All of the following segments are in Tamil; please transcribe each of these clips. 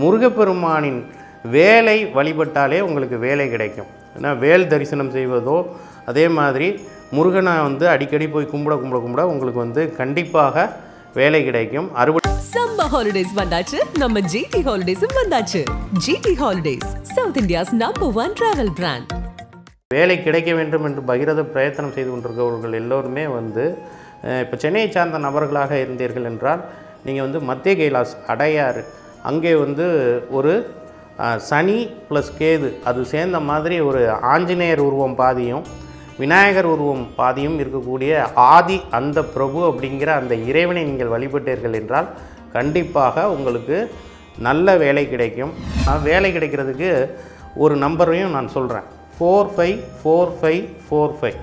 முருகப்பெருமானின் வேலை வழிபட்டாலே உங்களுக்கு வேலை கிடைக்கும். ஏன்னா வேல் தரிசனம் செய்வதோ அதே மாதிரி முருகனை வந்து அடிக்கடி போய் கும்பிட கும்பிட கும்பிட உங்களுக்கு வந்து கண்டிப்பாக வேலை கிடைக்கும். அறுவடை சம்மர் ஹாலிடேஸ் வந்தாச்சு. நம்ம ஜிடி ஹாலிடேஸும் வந்தாச்சு. GT holidays south India's number one travel brand வேலை கிடைக்க வேண்டும் என்று பகிரத பிரயத்தனம் செய்து கொண்டிருக்கிறவர்கள் எல்லோருமே வந்து இப்போ சென்னையை சார்ந்த நபர்களாக இருந்தீர்கள் என்றால் நீங்கள் வந்து மத்திய கைலாஸ் அடையாறு அங்கே வந்து ஒரு சனி ப்ளஸ் கேது அது சேர்ந்த மாதிரி ஒரு ஆஞ்சநேயர் உருவம் பாதியும் விநாயகர் உருவம் பாதியும் இருக்கக்கூடிய ஆதி அந்த பிரபு அப்படிங்கிற அந்த இறைவனை நீங்கள் வழிபட்டீர்கள் என்றால் கண்டிப்பாக உங்களுக்கு நல்ல வேலை கிடைக்கும். வேலை கிடைக்கிறதுக்கு ஒரு நம்பரையும் நான் சொல்கிறேன் four five four five four five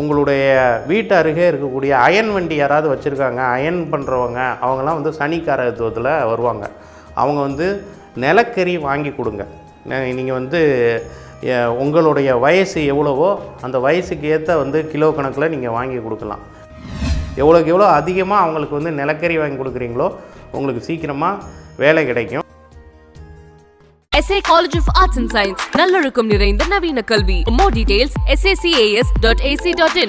உங்களுடைய வீட்டு அருகே இருக்கக்கூடிய அயன் வண்டி யாராவது வச்சுருக்காங்க அயன் பண்ணுறவங்க அவங்கெல்லாம் வந்து சனிக்காரத்துவத்தில் வருவாங்க. அவங்க வந்து நிலக்கரி வாங்கி கொடுங்க. நீங்கள் வந்து உங்களுடைய வயசு எவ்வளவோ அந்த வயசுக்கு ஏற்ற வந்து கிலோ கணக்கில் நீங்கள் வாங்கி கொடுக்கலாம். எவ்வளோக்கு எவ்வளோ அதிகமாக அவங்களுக்கு வந்து நிலக்கரி வாங்கி கொடுக்குறீங்களோ உங்களுக்கு சீக்கிரமாக வேலை கிடைக்கும். SA College of Arts and Science நல்லொழுக்கம் நிறைந்த நவீன கல்வி. More details sacas.ac.in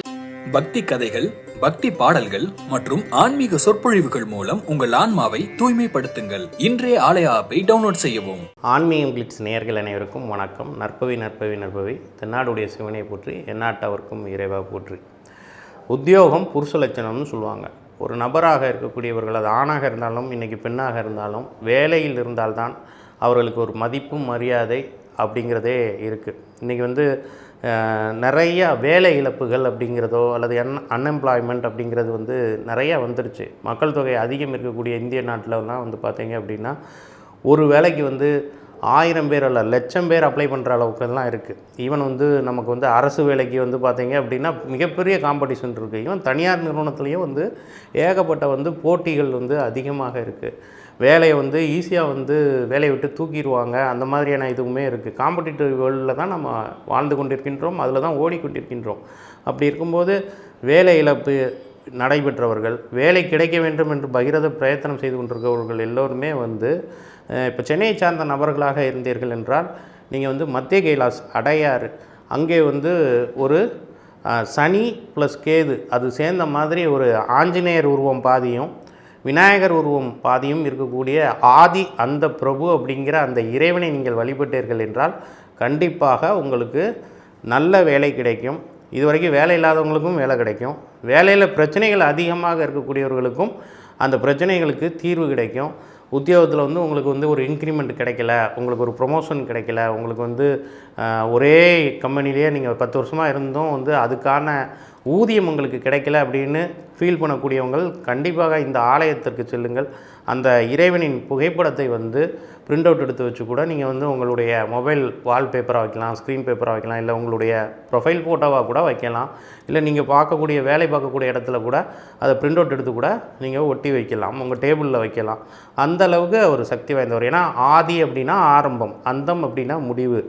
பக்தி கதைகள் பக்தி பாடல்கள் மற்றும் ஆன்மீக சொற்பொழிவுகள் மூலம் உங்கள் ஆன்மாவை தூய்மைப்படுத்துங்கள். இன்றைய ஆலய ஆப்பை டவுன்லோட் செய்யவும். ஆன்மீகம் கிளிட்ஸ் நேயர்கள் அனைவருக்கும் வணக்கம். நற்பவி நற்பவி நற்பவி தென்னாடுடைய சிவனை போற்றி எந்நாட்டவர்க்கும் இறைவா போற்றி. உத்தியோகம் புருஷ லட்சணம்னு சொல்லுவாங்க. ஒரு நபராக இருக்கக்கூடியவர்கள் அது ஆணாக இருந்தாலும் இன்றைக்கி பெண்ணாக இருந்தாலும் வேலையில் இருந்தால்தான் அவர்களுக்கு ஒரு மதிப்பும் மரியாதை அப்படிங்கிறதே இருக்குது இன்றைக்கி வந்து நிறையா நிறைய வேலை இழப்புகள் அப்படிங்கிறதோ அல்லது அன் அன்எம்ப்ளாய்மெண்ட் அப்படிங்கிறது வந்து நிறையா வந்துருச்சு. மக்கள் தொகை அதிகம் இருக்கக்கூடிய இந்திய நாட்டிலலாம் வந்து பார்த்தீங்க அப்படின்னா ஒரு வேலைக்கு வந்து ஆயிரம் பேர் அல்ல லட்சம் பேர் அப்ளை பண்ணுற அளவுக்குலாம் இருக்குது ஈவன் வந்து நமக்கு வந்து அரசு வேலைக்கு வந்து பார்த்தீங்க அப்படின்னா மிகப்பெரிய காம்படிஷன் இருக்குது ஈவன் தனியார் நிறுவனத்துலேயும் வந்து ஏகப்பட்ட வந்து போட்டிகள் வந்து அதிகமாக இருக்குது வேலையை வந்து ஈஸியாக வந்து வேலையை விட்டு தூக்கிடுவாங்க. அந்த மாதிரியான இதுவுமே இருக்குது காம்படிட்டிவ் வேர்ல்டில் தான் நம்ம வாழ்ந்து கொண்டிருக்கின்றோம். அதில் தான் ஓடிக்கொண்டிருக்கின்றோம். அப்படி இருக்கும்போது வேலை இழப்பு நடைபெற்றவர்கள் வேலை கிடைக்க வேண்டும் என்று பகிரத பிரயத்தனம் செய்து கொண்டிருக்கிறவர்கள் எல்லோருமே வந்து இப்போ சென்னையை சார்ந்த நபர்களாக இருந்தீர்கள் என்றால் நீங்கள் வந்து மத்திய கைலாஸ் அடையாறு அங்கே வந்து ஒரு சனி ப்ளஸ் கேது அது சேர்ந்த மாதிரி ஒரு ஆஞ்சநேயர் உருவம் பாதியும் விநாயகர் உருவம் பாதியும் இருக்கக்கூடிய ஆதி அந்த பிரபு அப்படிங்கிற அந்த இறைவனை நீங்கள் வழிபட்டீர்கள் என்றால் கண்டிப்பாக உங்களுக்கு நல்ல வேலை கிடைக்கும். இதுவரைக்கும் வேலை இல்லாதவங்களுக்கும் வேலை கிடைக்கும். வேலையில் பிரச்சனைகள் அதிகமாக இருக்கக்கூடியவர்களுக்கும் அந்த பிரச்சனைகளுக்கு தீர்வு கிடைக்கும். உத்தியோகத்தில் வந்து உங்களுக்கு வந்து ஒரு இன்க்ரிமெண்ட் கிடைக்கல உங்களுக்கு ஒரு ப்ரொமோஷன் கிடைக்கல உங்களுக்கு வந்து ஒரே கம்பெனிலேயே நீங்கள் பத்து வருஷமாக இருந்தும் வந்து அதுக்கான ஊதியம் உங்களுக்கு கிடைக்கல அப்படின்னு ஃபீல் பண்ணக்கூடியவங்கள் கண்டிப்பாக இந்த ஆலயத்திற்கு செல்லுங்கள். அந்த இறைவனின் புகைப்படத்தை வந்து பிரிண்ட் அவுட் எடுத்து வச்சு கூட நீங்கள் வந்து உங்களுடைய மொபைல் வால்பேப்பராக வைக்கலாம் ஸ்க்ரீன் பேப்பராக வைக்கலாம் இல்லை உங்களுடைய ப்ரொஃபைல் ஃபோட்டோவாக கூட வைக்கலாம். இல்லை நீங்கள் பார்க்கக்கூடிய வேலை பார்க்கக்கூடிய இடத்துல கூட அதை பிரிண்ட் அவுட் எடுத்து கூட நீங்கள் ஒட்டி வைக்கலாம் உங்கள் டேபிளில் வைக்கலாம். அந்த அளவுக்கு ஒரு சக்தி வாய்ந்தவர். ஏன்னா ஆதி அப்படின்னா ஆரம்பம் அந்தம் அப்படின்னா முடிவு.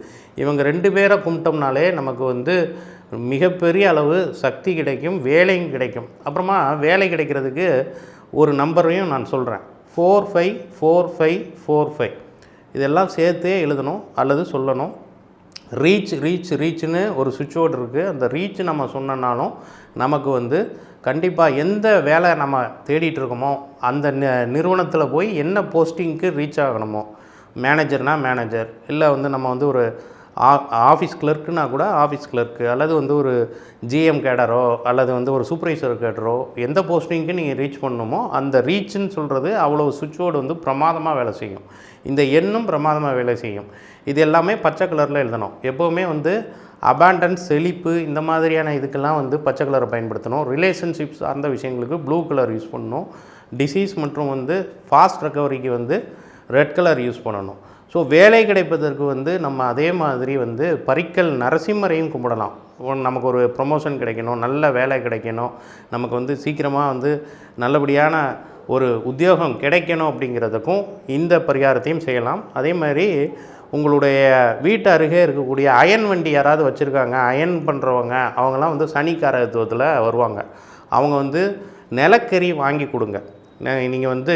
இவங்க ரெண்டு பேரை கும்பிட்டோம்னாலே நமக்கு வந்து மிகப்பெரிய அளவு சக்தி கிடைக்கும் வேலையும் கிடைக்கும். அப்புறமா வேலை கிடைக்கிறதுக்கு ஒரு நம்பரையும் நான் சொல்கிறேன் four five four five four five இதெல்லாம் சேர்த்தே எழுதணும் அல்லது சொல்லணும். ரீச் ரீச் ரீச்னு ஒரு சுவிட்ச் போர்டு இருக்குது அந்த ரீச் நம்ம சொன்னனாலும் நமக்கு வந்து கண்டிப்பாக எந்த வேலை நம்ம தேடிட்டு இருக்கோமோ அந்த நிறுவனத்தில் போய் என்ன போஸ்டிங்க்கு ரீச் ஆகணுமோ மேனேஜர்னால் மேனேஜர் இல்லை வந்து நம்ம வந்து ஒரு ஆஃபீஸ் கிளர்க்குனா கூட ஆஃபீஸ் கிளர்க்கு அல்லது வந்து ஒரு ஜிஎம் கேடரோ அல்லது வந்து ஒரு சூப்பர்வைசர் கேடரோ எந்த போஸ்டிங்க்கு நீங்கள் ரீச் பண்ணணுமோ அந்த ரீச்னு சொல்கிறது அவ்வளோ சுவிட்ச்வோர்டு வந்து பிரமாதமாக வேலை செய்யும். இந்த எண்ணும் பிரமாதமாக வேலை செய்யும். இது எல்லாமே பச்சை கலரில் எழுதணும். எப்போவுமே வந்து அபாண்டன்ஸ் செழிப்பு இந்த மாதிரியான இதுக்கெல்லாம் வந்து பச்சை கலரை பயன்படுத்தணும். ரிலேஷன்ஷிப் சார்ந்த விஷயங்களுக்கு ப்ளூ கலர் யூஸ் பண்ணணும். டிசீஸ் மற்றும் வந்து ஃபாஸ்ட் ரெக்கவரிக்கு வந்து ரெட் கலர் யூஸ் பண்ணணும். ஸோ வேலை கிடைப்பதற்கு வந்து நம்ம அதே மாதிரி வந்து பரிக்கல் நரசிம்மரையும் கும்பிடலாம். நமக்கு ஒரு ப்ரொமோஷன் கிடைக்கணும் நல்ல வேலை கிடைக்கணும் நமக்கு வந்து சீக்கிரமாக வந்து நல்லபடியான ஒரு உத்தியோகம் கிடைக்கணும் அப்படிங்கிறதுக்கும் இந்த பரிகாரத்தையும் செய்யலாம். அதே மாதிரி உங்களுடைய வீட்டு அருகே இருக்கக்கூடிய அயன் வண்டி யாராவது வச்சுருக்காங்க அயன் பண்ணுறவங்க அவங்களாம் வந்து சனிக்காரத்துவத்தில் வருவாங்க. அவங்க வந்து நிலக்கரி வாங்கி கொடுங்க. நீங்கள் வந்து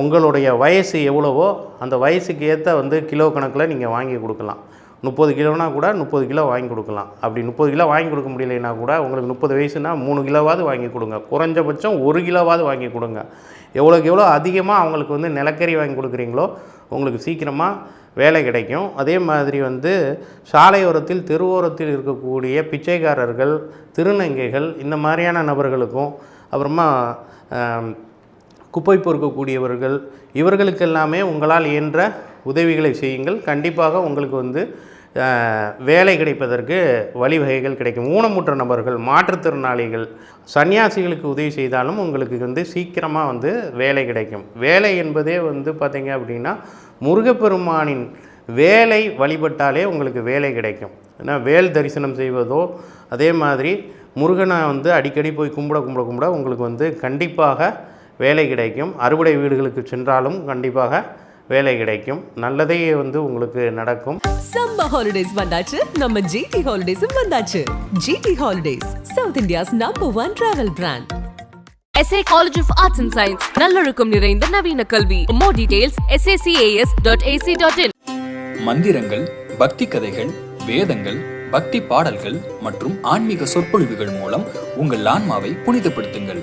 உங்களுடைய வயசு எவ்வளவோ அந்த வயசுக்கு ஏற்ற வந்து கிலோ கணக்கில் நீங்கள் வாங்கி கொடுக்கலாம். முப்பது கிலோனா கூட முப்பது கிலோ வாங்கி கொடுக்கலாம். அப்படி முப்பது கிலோ வாங்கி கொடுக்க முடியலைன்னா கூட உங்களுக்கு முப்பது வயசுனா மூணு கிலோவாவது வாங்கி கொடுங்க. குறைஞ்சபட்சம் ஒரு கிலோவாவது வாங்கி கொடுங்க. எவ்வளோக்கு எவ்வளோ அதிகமாக அவங்களுக்கு வந்து நிலக்கரி வாங்கி கொடுக்குறீங்களோ உங்களுக்கு சீக்கிரமாக வேலை கிடைக்கும். அதே மாதிரி வந்து சாலையோரத்தில் தெருவோரத்தில் இருக்கக்கூடிய பிச்சைக்காரர்கள் திருநங்கைகள் இந்த மாதிரியான நபர்களுக்கும் அப்புறமா குப்பை பொறுக்கக்கூடியவர்கள் இவர்களுக்கெல்லாமே உங்களால் இயன்ற உதவிகளை செய்யுங்கள். கண்டிப்பாக உங்களுக்கு வந்து வேலை கிடைப்பதற்கு வழிவகைகள் கிடைக்கும். ஊனமுற்ற நபர்கள் மாற்றுத்திறனாளிகள் சன்னியாசிகளுக்கு உதவி செய்தாலும் உங்களுக்கு வந்து சீக்கிரமாக வந்து வேலை கிடைக்கும். வேலை என்பதே வந்து பார்த்திங்க அப்படின்னா முருகப்பெருமானின் வேலை வழிபட்டாலே உங்களுக்கு வேலை கிடைக்கும். ஏன்னா வேல் தரிசனம் செய்வதோ அதே மாதிரி முருகனை வந்து அடிக்கடி போய் கும்பிட கும்பிட கும்பிட உங்களுக்கு வந்து கண்டிப்பாக வேலை கிடைக்கும். அறுவடை வீடுகளுக்கு சென்றாலும் கண்டிப்பாக வேலை கிடைக்கும். நல்லதே வந்து உங்களுக்கு நடக்கும். சம்மர் ஹாலிடேஸ் வந்தாச்சு. நம்ம ஜிடி ஹாலிடேஸும் வந்தாச்சு. GT holidays south India's number one travel brand SA College of Arts and Science நல்லொழுக்கம் நிறைந்த நவீன கல்வி. More details sacas.ac.in மந்திரங்கள் பக்தி கதைகள் வேதங்கள் பக்தி பாடல்கள் மற்றும் ஆன்மீக சொற்பொழிவுகள் மூலம் உங்கள் ஆன்மாவை புனிதப்படுத்துங்கள்.